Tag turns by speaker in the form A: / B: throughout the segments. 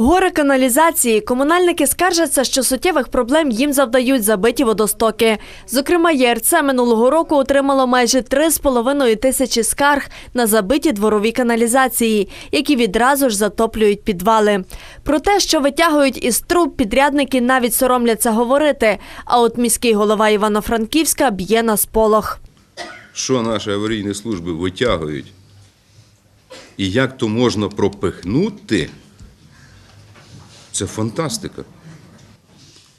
A: Гори каналізації. Комунальники скаржаться, що суттєвих проблем їм завдають забиті водостоки. Зокрема, ЄРЦ минулого року отримало майже 3,5 тисячі скарг на забиті дворові каналізації, які відразу ж затоплюють підвали. Про те, що витягують із труб, підрядники навіть соромляться говорити. А от міський голова Івано-Франківська б'є на сполох.
B: що наші аварійні служби витягують, і як то можна пропихнути, це фантастика.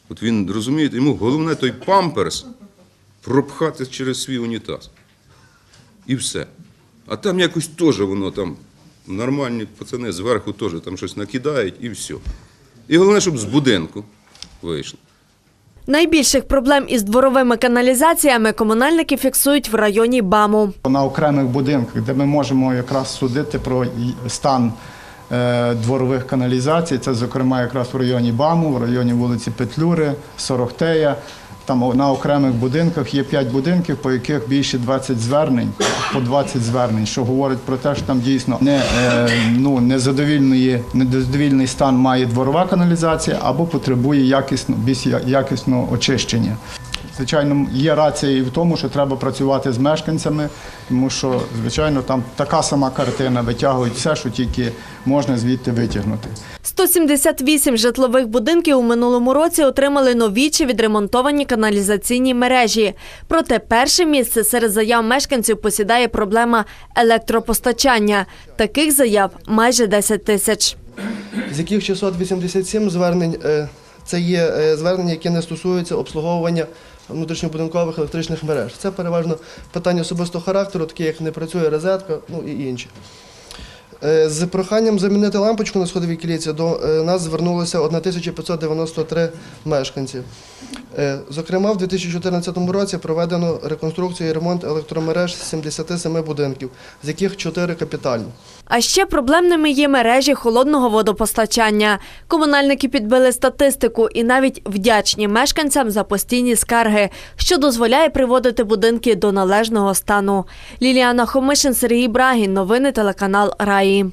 B: От він розумієте, йому головне той памперс пропхати через свій унітаз. І все. А там якось теж воно там нормальні пацани зверху теж там щось накидають і все. І головне, щоб з будинку вийшло.
A: Найбільших проблем із дворовими каналізаціями комунальники фіксують в районі БАМу.
C: на окремих будинках, де ми можемо якраз судити про стан дворових каналізацій. Це, зокрема, якраз в районі БАМу, в районі вулиці Петлюри, Сорохтея. Там на окремих будинках є 5 будинків, по яких більше 20 звернень, по 20 звернень, що говорить про те, що там дійсно не, е, ну, незадовільний стан має дворова каналізація або потребує якісно, більш якісного очищення. Звичайно, є рація і в тому, що треба працювати з мешканцями, тому що, звичайно, там така сама картина витягують все, що тільки можна звідти витягнути.
A: 178 житлових будинків у минулому році отримали нові чи відремонтовані каналізаційні мережі. Проте перше місце серед заяв мешканців посідає проблема електропостачання. Таких заяв майже 10 тисяч.
D: з яких 687 звернень е, це є е, звернення, які не стосуються обслуговування внутрішньобудинкових електричних мереж. Це переважно питання особистого характеру, такі як не працює розетка, ну і інші. Е, З проханням замінити лампочку на сходовій кіліці до е, нас звернулося 1593 мешканці. Е, Зокрема, в 2014 році проведено реконструкцію і ремонт електромереж з 77 будинків, з яких 4 капітальні.
A: А ще проблемними є мережі холодного водопостачання. Комунальники підбили статистику і навіть вдячні мешканцям за постійні скарги, що дозволяє приводити будинки до належного стану. Ліліана Хомишин, Сергій Брагін. Новини телеканал Раї.